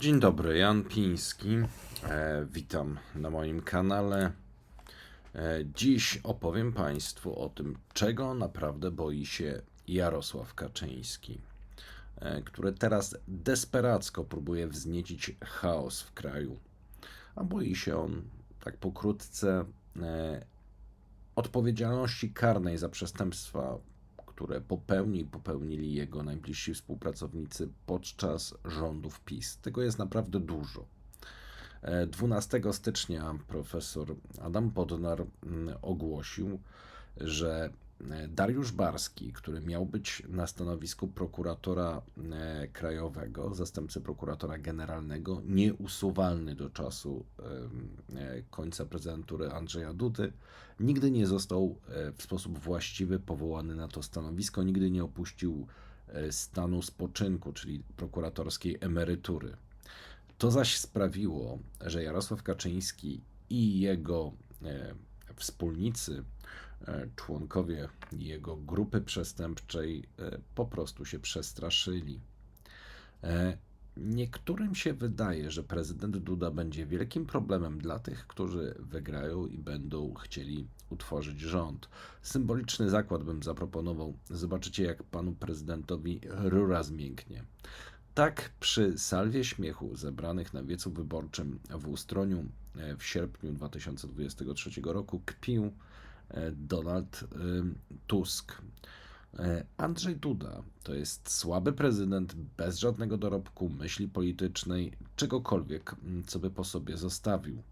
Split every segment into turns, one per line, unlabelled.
Dzień dobry, Jan Piński. E, witam na moim kanale. E, dziś opowiem Państwu o tym, czego naprawdę boi się Jarosław Kaczyński, e, który teraz desperacko próbuje wzniecić chaos w kraju. A boi się on, tak pokrótce, e, odpowiedzialności karnej za przestępstwa, które popełni i popełnili jego najbliżsi współpracownicy podczas rządów PiS. Tego jest naprawdę dużo. E, 12 stycznia profesor Adam Podnar mm, ogłosił, że e, Dariusz Barski, który miał być na stanowisku prokuratora e, krajowego, zastępcy prokuratora generalnego, nieusuwalny do czasu e, końca prezydentury Andrzeja Dudy, nigdy nie został e, w sposób właściwy powołany na to stanowisko, nigdy nie opuścił stanu spoczynku, czyli prokuratorskiej emerytury. To zaś sprawiło, że Jarosław Kaczyński i jego wspólnicy, członkowie jego grupy przestępczej e, po prostu się przestraszyli. E, Niektórym się wydaje, że prezydent Duda będzie wielkim problemem dla tych, którzy wygrają i będą chcieli utworzyć rząd. Symboliczny zakład bym zaproponował. Zobaczycie, jak panu prezydentowi rura zmięknie. Tak przy salwie śmiechu zebranych na wiecu wyborczym w Ustroniu e, w sierpniu 2023 roku kpił e, Donald e, Tusk. E, Andrzej Duda to jest słaby prezydent bez żadnego dorobku, myśli politycznej, czegokolwiek, m, co by po sobie zostawił.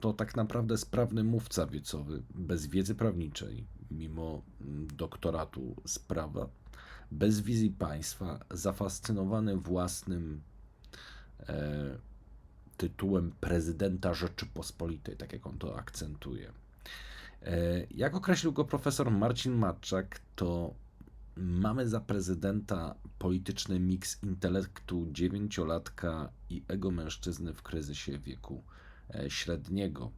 To tak naprawdę sprawny mówca wiecowy, bez wiedzy prawniczej, mimo mm, doktoratu z prawa, bez wizji państwa, zafascynowany własnym e, tytułem prezydenta Rzeczypospolitej, tak jak on to akcentuje. E, Jak określił go profesor Marcin Matczak, to mamy za prezydenta polityczny miks intelektu dziewięciolatka i ego mężczyzny w kryzysie wieku e, średniego.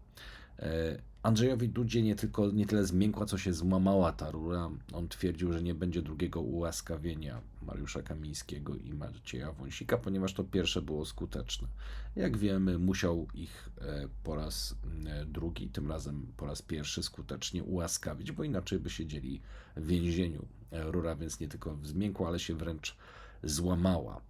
Andrzejowi Dudzie nie tylko nie tyle zmiękła, co się złamała ta rura. On twierdził, że nie będzie drugiego ułaskawienia Mariusza Kamińskiego i Macieja Wąsika, ponieważ to pierwsze było skuteczne. Jak wiemy, musiał ich e, po raz e, drugi, tym razem po raz pierwszy skutecznie ułaskawić, bo inaczej by siedzieli w więzieniu. E, Rura więc nie tylko zmiękła, ale się wręcz złamała.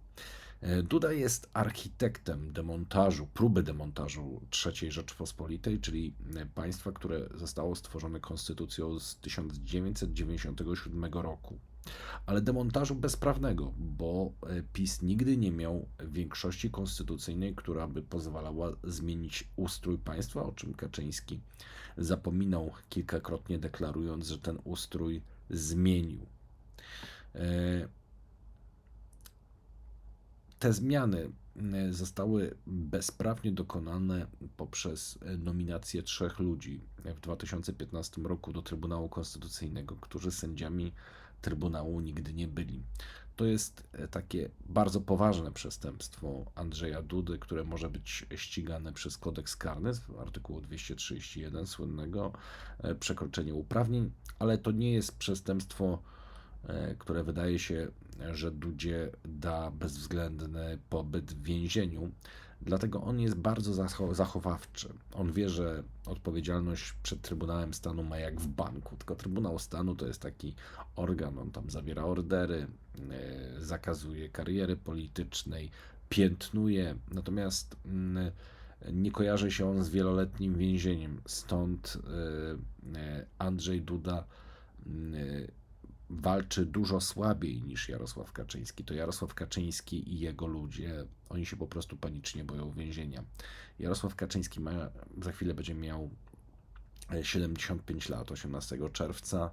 E, Duda jest architektem demontażu, próby demontażu III Rzeczpospolitej, czyli e, państwa, które zostało stworzone konstytucją z 1997 roku. Ale demontażu bezprawnego, bo e, PiS nigdy nie miał większości konstytucyjnej, która by pozwalała zmienić ustrój państwa, o czym Kaczyński zapominał kilkakrotnie, deklarując, że ten ustrój zmienił. Te zmiany e, zostały bezprawnie dokonane poprzez e, nominację trzech ludzi w 2015 roku do Trybunału Konstytucyjnego, którzy sędziami Trybunału nigdy nie byli. To jest e, takie bardzo poważne przestępstwo Andrzeja Dudy, które może być ścigane przez kodeks karny z artykułu 231 słynnego przekroczenie uprawnień, ale to nie jest przestępstwo które wydaje się, że Dudzie da bezwzględny pobyt w więzieniu. Dlatego on jest bardzo zacho- zachowawczy. On wie, że odpowiedzialność przed Trybunałem Stanu ma jak w banku, tylko Trybunał Stanu to jest taki organ, on tam zawiera ordery, e, zakazuje kariery politycznej, piętnuje, natomiast mm, nie kojarzy się on z wieloletnim więzieniem. Stąd e, e, Andrzej Duda mm, walczy dużo słabiej niż Jarosław Kaczyński. To Jarosław Kaczyński i jego ludzie, oni się po prostu panicznie boją więzienia. Jarosław Kaczyński ma, za chwilę będzie miał e, 75 lat, 18 czerwca.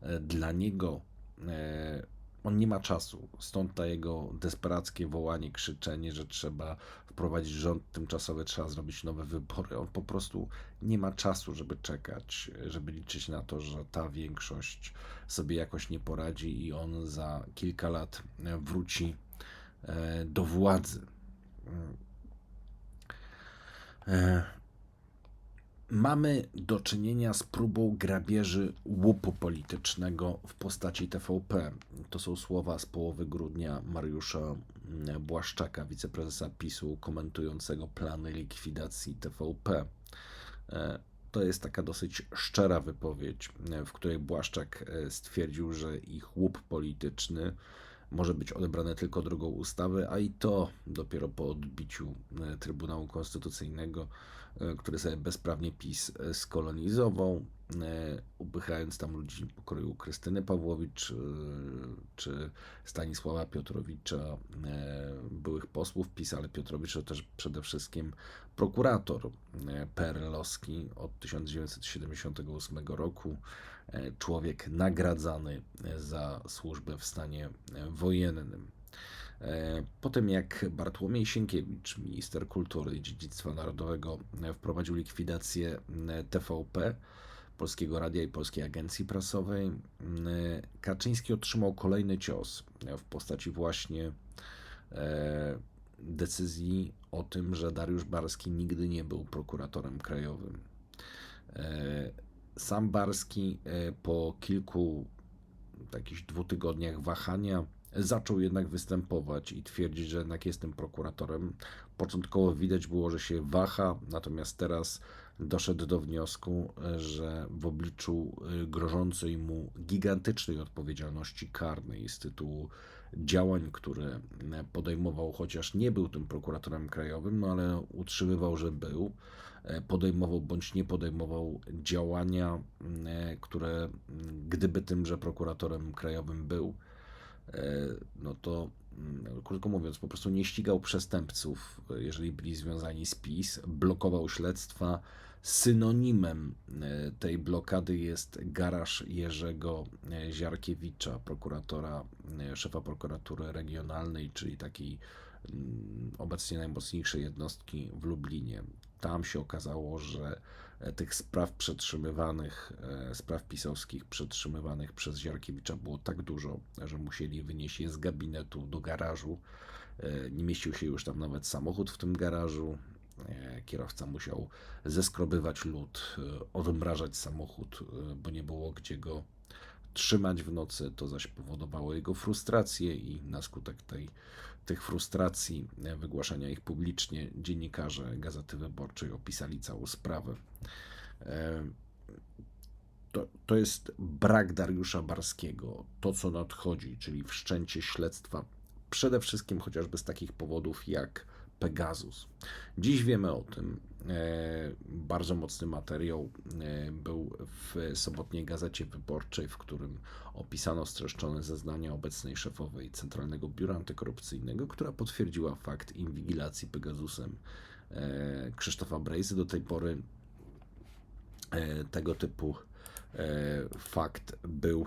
E, Dla niego e, on nie ma czasu, stąd ta jego desperackie wołanie, krzyczenie, że trzeba wprowadzić rząd tymczasowy, trzeba zrobić nowe wybory. On po prostu nie ma czasu, żeby czekać, żeby liczyć na to, że ta większość sobie jakoś nie poradzi i on za kilka lat e, wróci e, do władzy. Mamy do czynienia z próbą grabieży łupu politycznego w postaci TVP. To są słowa z połowy grudnia Mariusza mm, Błaszczaka, wiceprezesa PiSu, komentującego plany likwidacji TVP. E, To jest taka dosyć szczera wypowiedź, e, w której Błaszczak e, stwierdził, że ich łup polityczny może być odebrany tylko drogą ustawy, a i to dopiero po odbiciu Trybunału Konstytucyjnego, który sobie bezprawnie PiS e, skolonizował, e, upychając tam ludzi pokroju Krystyny Pawłowicz e, czy Stanisława Piotrowicza, e, byłych posłów PiS, ale Piotrowicz to też przede wszystkim prokurator e, PRL-owski od 1978 roku, e, człowiek nagradzany e, za służbę w stanie e, wojennym. Po tym jak Bartłomiej Sienkiewicz, minister kultury i dziedzictwa narodowego, wprowadził likwidację TVP, Polskiego Radia i Polskiej Agencji Prasowej, Kaczyński otrzymał kolejny cios w postaci właśnie e, decyzji o tym, że Dariusz Barski nigdy nie był prokuratorem krajowym. E, Sam Barski e, po kilku jakichś dwóch tygodniach wahania zaczął jednak występować i twierdzić, że jednak jest tym prokuratorem. Początkowo widać było, że się waha, natomiast teraz doszedł do wniosku, że w obliczu e, grożącej mu gigantycznej odpowiedzialności karnej z tytułu działań, które e, podejmował, chociaż nie był tym prokuratorem krajowym, no ale utrzymywał, że był, e, podejmował bądź nie podejmował działania, które gdyby tymże prokuratorem krajowym był, no to mm, krótko mówiąc, po prostu nie ścigał przestępców, e, jeżeli byli związani z PiS, blokował śledztwa. Synonimem e, tej blokady jest garaż Jerzego e, Ziarkiewicza, prokuratora, e, szefa prokuratury regionalnej, czyli takiej mm, obecnie najmocniejszej jednostki w Lublinie. Tam się okazało, że e, tych spraw przetrzymywanych, e, spraw pisowskich przetrzymywanych przez Ziarkiewicza było tak dużo, że musieli wynieść je z gabinetu do garażu. E, Nie mieścił się już tam nawet samochód w tym garażu. E, Kierowca musiał zeskrobywać lód, e, odmrażać samochód, e, bo nie było gdzie go trzymać w nocy. To zaś powodowało jego frustrację i na skutek tej, tych frustracji, e, wygłaszania ich publicznie, dziennikarze Gazety Wyborczej opisali całą sprawę. E, To, to jest brak Dariusza Barskiego, to co nadchodzi, czyli wszczęcie śledztwa, przede wszystkim chociażby z takich powodów jak Pegasus. Dziś wiemy o tym. E, bardzo mocny materiał e, był w sobotniej gazecie wyborczej, w którym opisano streszczone zeznania obecnej szefowej Centralnego Biura Antykorupcyjnego, która potwierdziła fakt inwigilacji Pegasusem e, Krzysztofa Brejzy. Do tej pory tego typu fakt był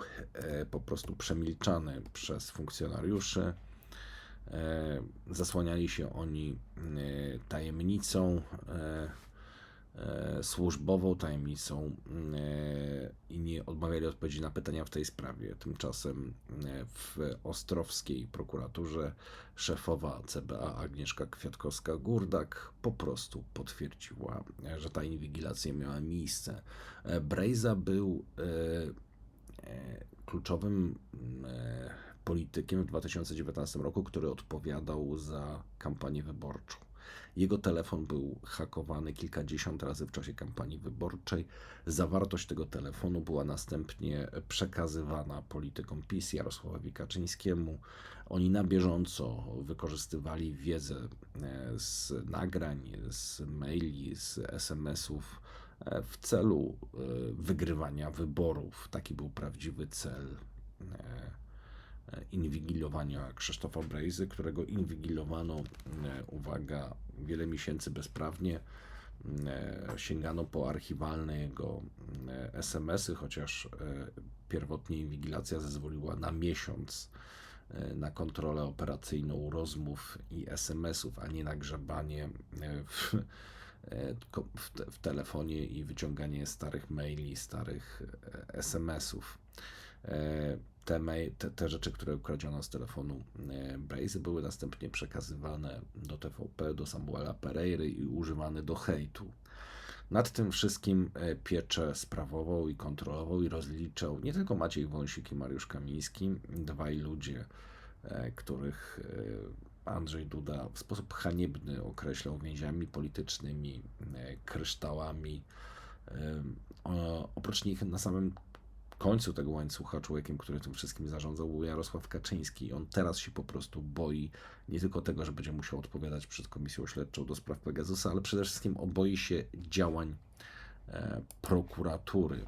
po prostu przemilczany przez funkcjonariuszy. E, Zasłaniali się oni e, tajemnicą e, służbową, tajemnicą i nie odmawiali odpowiedzi na pytania w tej sprawie. Tymczasem w Ostrowskiej prokuraturze szefowa CBA Agnieszka Kwiatkowska-Gurdak po prostu potwierdziła, że ta inwigilacja miała miejsce. Brejza był kluczowym politykiem w 2019 roku, który odpowiadał za kampanię wyborczą. Jego telefon był hakowany kilkadziesiąt razy w czasie kampanii wyborczej. Zawartość tego telefonu była następnie przekazywana politykom PiS Jarosławowi Kaczyńskiemu. Oni na bieżąco wykorzystywali wiedzę e, z nagrań, z maili, z SMS-ów e, w celu e, wygrywania wyborów. Taki był prawdziwy cel inwigilowania Krzysztofa Brejzy, którego inwigilowano, e, uwaga, wiele miesięcy bezprawnie. E, Sięgano po archiwalne jego e, SMS-y, chociaż pierwotnie inwigilacja zezwoliła na miesiąc na kontrolę operacyjną rozmów i SMS-ów, a nie na grzebanie w, w, te, w telefonie i wyciąganie starych maili, starych SMS-ów. E, Te, mail, te, te rzeczy, które ukradziono z telefonu e, Brazy, były następnie przekazywane do TVP, do Samuela Pereiry i używane do hejtu. Nad tym wszystkim e, pieczę sprawował i kontrolował i rozliczał nie tylko Maciej Wąsik i Mariusz Kamiński, dwaj ludzie, których Andrzej Duda w sposób haniebny określał więziami politycznymi, kryształami. Oprócz nich na samym końcu tego łańcucha człowiekiem, który tym wszystkim zarządzał, był Jarosław Kaczyński. On teraz się po prostu boi nie tylko tego, że będzie musiał odpowiadać przed Komisją Śledczą do spraw Pegasusa, ale przede wszystkim on boi się działań e, prokuratury.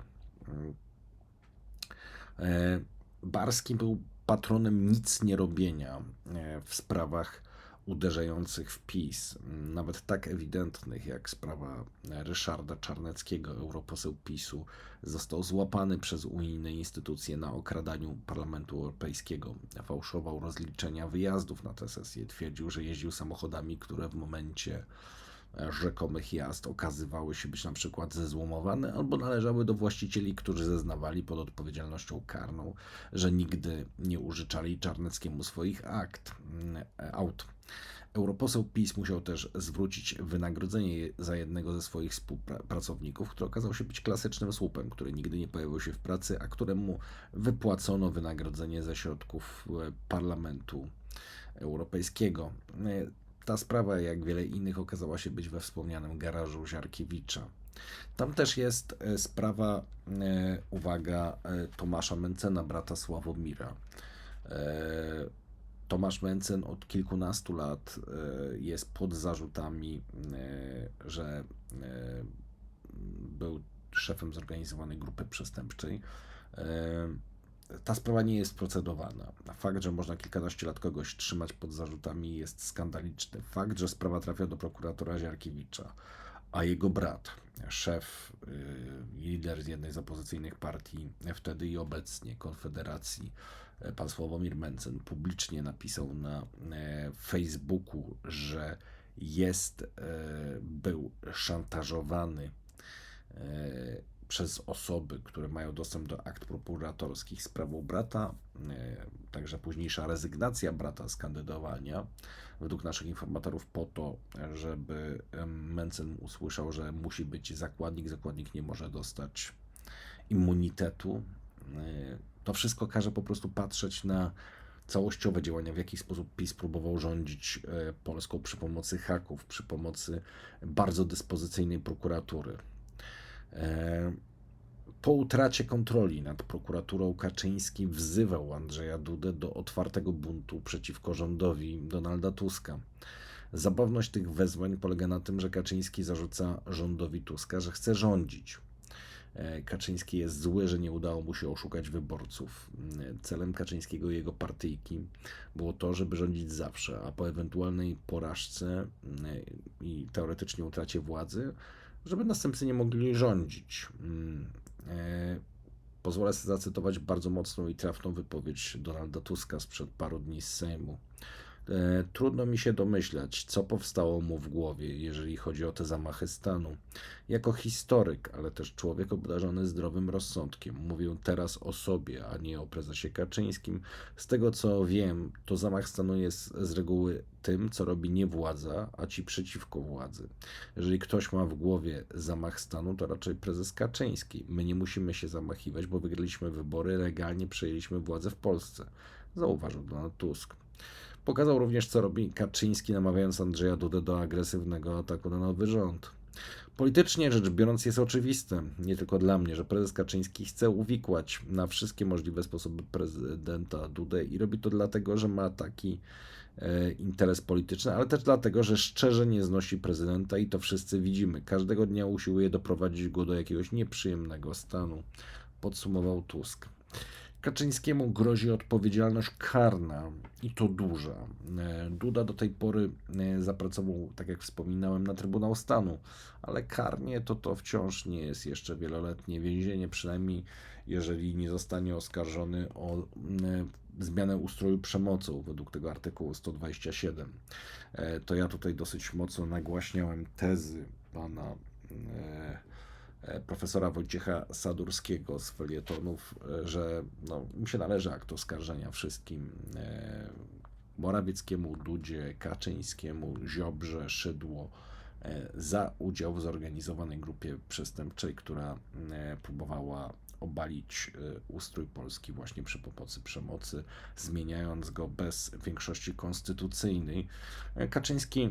E, Barski był patronem nic nie robienia e, w sprawach uderzających w PiS, nawet tak ewidentnych jak sprawa Ryszarda Czarneckiego, europoseł PiSu, został złapany przez unijne instytucje na okradaniu Parlamentu Europejskiego. Fałszował rozliczenia wyjazdów na tę sesję, twierdził, że jeździł samochodami, które w momencie rzekomych jazd okazywały się być na przykład zezłomowane albo należały do właścicieli, którzy zeznawali pod odpowiedzialnością karną, że nigdy nie użyczali Czarneckiemu swoich akt, mm, aut. Europoseł PiS musiał też zwrócić wynagrodzenie za jednego ze swoich współpracowników, który okazał się być klasycznym słupem, który nigdy nie pojawił się w pracy, a któremu wypłacono wynagrodzenie ze środków e, Parlamentu Europejskiego. Ta sprawa, jak wiele innych, okazała się być we wspomnianym garażu Ziarkiewicza. Tam też jest e, sprawa, e, uwaga, e, Tomasza Mencena, brata Sławomira. Tomasz Mencen od kilkunastu lat jest pod zarzutami, że był szefem zorganizowanej grupy przestępczej. Ta sprawa nie jest procedowana. Fakt, że można kilkanaście lat kogoś trzymać pod zarzutami jest skandaliczny. Fakt, że sprawa trafia do prokuratora Ziarkiewicza, a jego brat, szef, y, lider z jednej z opozycyjnych partii, wtedy i obecnie Konfederacji, e, pan Sławomir Mencen, publicznie napisał na e, Facebooku, że jest, był szantażowany przez osoby, które mają dostęp do akt prokuratorskich sprawą brata, e, także późniejsza rezygnacja brata z kandydowania, według naszych informatorów po to, żeby Mencen usłyszał, że musi być zakładnik, zakładnik nie może dostać immunitetu. E, To wszystko każe po prostu patrzeć na całościowe działania, w jaki sposób PiS próbował rządzić e, Polską przy pomocy haków, przy pomocy bardzo dyspozycyjnej prokuratury. E, Po utracie kontroli nad prokuraturą Kaczyński wzywał Andrzeja Dudę do otwartego buntu przeciwko rządowi Donalda Tuska. Zabawność tych wezwań polega na tym, że Kaczyński zarzuca rządowi Tuska, że chce rządzić. E, Kaczyński jest zły, że nie udało mu się oszukać wyborców. E, Celem Kaczyńskiego i jego partyjki było to, żeby rządzić zawsze, a po ewentualnej porażce i teoretycznie utracie władzy, żeby następcy nie mogli rządzić. Mm, e, Pozwolę sobie zacytować bardzo mocną i trafną wypowiedź Donalda Tuska sprzed paru dni z Sejmu. E, Trudno mi się domyślać, co powstało mu w głowie, jeżeli chodzi o te zamachy stanu. Jako historyk, ale też człowiek obdarzony zdrowym rozsądkiem, mówię teraz o sobie, a nie o prezesie Kaczyńskim. Z tego co wiem, to zamach stanu jest z reguły tym, co robi nie władza, a ci przeciwko władzy. Jeżeli ktoś ma w głowie zamach stanu, to raczej prezes Kaczyński. My nie musimy się zamachiwać, bo wygraliśmy wybory, legalnie przejęliśmy władzę w Polsce, zauważył Donald Tusk. Pokazał również, co robi Kaczyński, namawiając Andrzeja Dudę do agresywnego ataku na nowy rząd. Politycznie rzecz biorąc jest oczywiste, nie tylko dla mnie, że prezes Kaczyński chce uwikłać na wszystkie możliwe sposoby prezydenta Dudę i robi to dlatego, że ma taki e, interes polityczny, ale też dlatego, że szczerze nie znosi prezydenta i to wszyscy widzimy. Każdego dnia usiłuje doprowadzić go do jakiegoś nieprzyjemnego stanu, podsumował Tusk. Kaczyńskiemu grozi odpowiedzialność karna i to duża. E, Duda do tej pory e, zapracował, tak jak wspominałem, na Trybunał Stanu, ale karnie to to wciąż nie jest jeszcze wieloletnie więzienie, przynajmniej jeżeli nie zostanie oskarżony o e, zmianę ustroju przemocą według tego artykułu 127. E, To ja tutaj dosyć mocno nagłaśniałem tezy pana e, profesora Wojciecha Sadurskiego z felietonów, e, że no, mi się należy akt oskarżenia wszystkim e, Morawieckiemu, Dudzie, Kaczyńskiemu, Ziobrze, Szydło e, za udział w zorganizowanej grupie przestępczej, która e, próbowała obalić e, ustrój Polski właśnie przy pomocy przemocy, zmieniając go bez większości konstytucyjnej. E, Kaczyński e,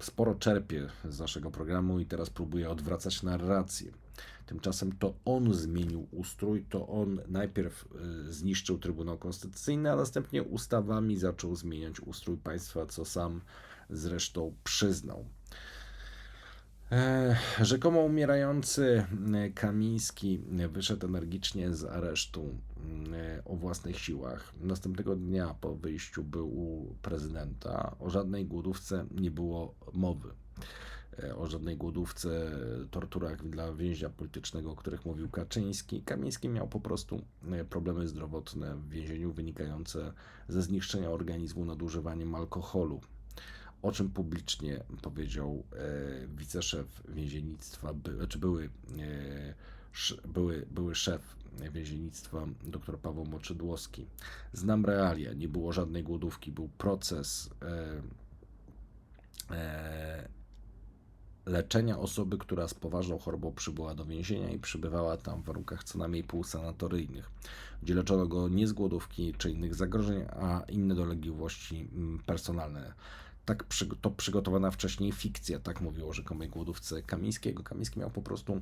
sporo czerpie z naszego programu i teraz próbuje odwracać narrację. Tymczasem to on zmienił ustrój, to on najpierw zniszczył Trybunał Konstytucyjny, a następnie ustawami zaczął zmieniać ustrój państwa, co sam zresztą przyznał. E, Rzekomo umierający e, Kamiński wyszedł energicznie z aresztu e, o własnych siłach. Następnego dnia po wyjściu był u prezydenta. O żadnej głodówce nie było mowy. O żadnej głodówce, torturach dla więźnia politycznego, o których mówił Kaczyński. Kamiński miał po prostu problemy zdrowotne w więzieniu wynikające ze zniszczenia organizmu nadużywaniem alkoholu o czym publicznie powiedział e, wiceszef więziennictwa, by, czy były, e, były, były szef więziennictwa dr Paweł Moczydłowski. Znam realia, nie było żadnej głodówki, był proces e, leczenia osoby, która z poważną chorobą przybyła do więzienia i przybywała tam w warunkach co najmniej półsanatoryjnych, gdzie leczono go nie z głodówki czy innych zagrożeń, a inne dolegliwości mm, personalne. Tak przy, to przygotowana wcześniej fikcja, tak mówił o rzekomej głodówce Kamińskiego. Kamiński miał po prostu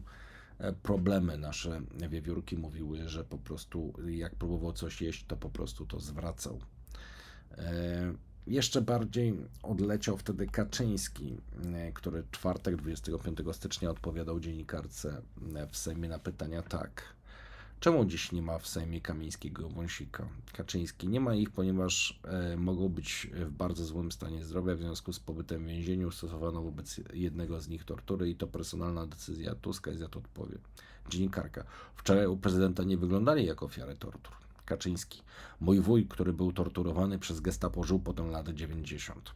e, problemy. Nasze wiewiórki mówiły, że po prostu jak próbował coś jeść, to po prostu to zwracał. E, jeszcze bardziej odleciał wtedy Kaczyński, e, który czwartek 25 stycznia odpowiadał dziennikarce w Sejmie na pytania tak. Czemu dziś nie ma w Sejmie Kamińskiego Wąsika? Kaczyński nie ma ich, ponieważ e, mogą być w bardzo złym stanie zdrowia. W związku z pobytem w więzieniu stosowano wobec jednego z nich tortury i to personalna decyzja Tuska i za to odpowie. Dziennikarka. Wczoraj u prezydenta nie wyglądali jako ofiary tortur. Kaczyński. Mój wuj, który był torturowany przez gestapo, żył potem lat 90.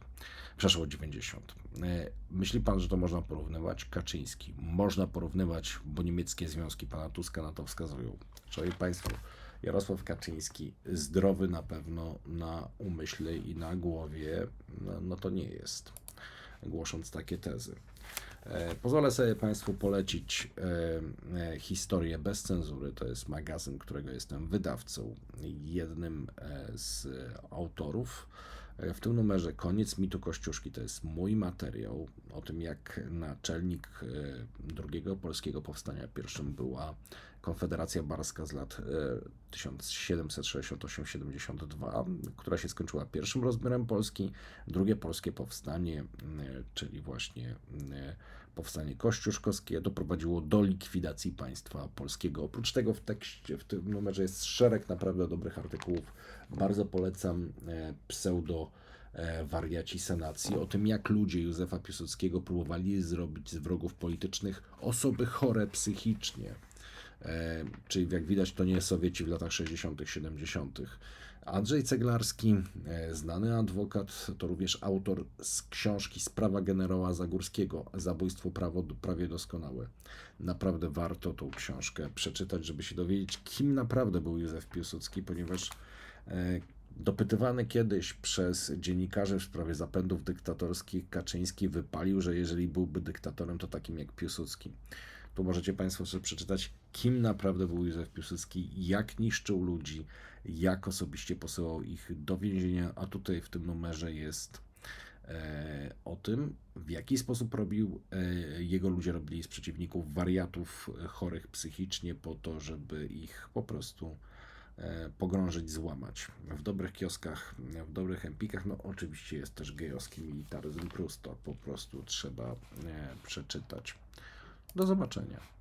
Przeszło 90. E, Myśli pan, że to można porównywać? Kaczyński. Można porównywać, bo niemieckie związki pana Tuska na to wskazują. Szanowni Państwo, Jarosław Kaczyński, zdrowy na pewno na umyśle i na głowie, no, no to nie jest, głosząc takie tezy. E, Pozwolę sobie Państwu polecić e, e, historię bez cenzury. To jest magazyn, którego jestem wydawcą, jednym z autorów. E, W tym numerze Koniec mitu Kościuszki to jest mój materiał o tym, jak naczelnik e, drugiego polskiego powstania pierwszym była Konfederacja Barska z lat e, 1768-72, która się skończyła pierwszym rozbiorem Polski, drugie polskie powstanie, czyli właśnie powstanie kościuszkowskie, doprowadziło do likwidacji państwa polskiego. Oprócz tego w tekście, w tym numerze jest szereg naprawdę dobrych artykułów. Bardzo polecam e, pseudo e, wariaci senacji, o tym jak ludzie Józefa Piłsudskiego próbowali zrobić z wrogów politycznych osoby chore psychicznie. E, czyli jak widać to nie Sowieci w latach 60., 70. Andrzej Ceglarski, e, znany adwokat, to również autor z książki Sprawa generała Zagórskiego Zabójstwo prawo, prawie doskonałe. Naprawdę warto tą książkę przeczytać, żeby się dowiedzieć, kim naprawdę był Józef Piłsudski, ponieważ Dopytywany kiedyś przez dziennikarzy w sprawie zapędów dyktatorskich, Kaczyński wypalił, że jeżeli byłby dyktatorem, to takim jak Piłsudski. Tu możecie Państwo sobie przeczytać, kim naprawdę był Józef Piłsudski, jak niszczył ludzi, jak osobiście posyłał ich do więzienia, a tutaj w tym numerze jest e, o tym, w jaki sposób robił, e, jego ludzie robili z przeciwników wariatów e, chorych psychicznie po to, żeby ich po prostu e, pogrążyć, złamać. W dobrych kioskach, w dobrych empikach, no oczywiście jest też gejowski militaryzm plus, to po prostu trzeba e, przeczytać. Do zobaczenia.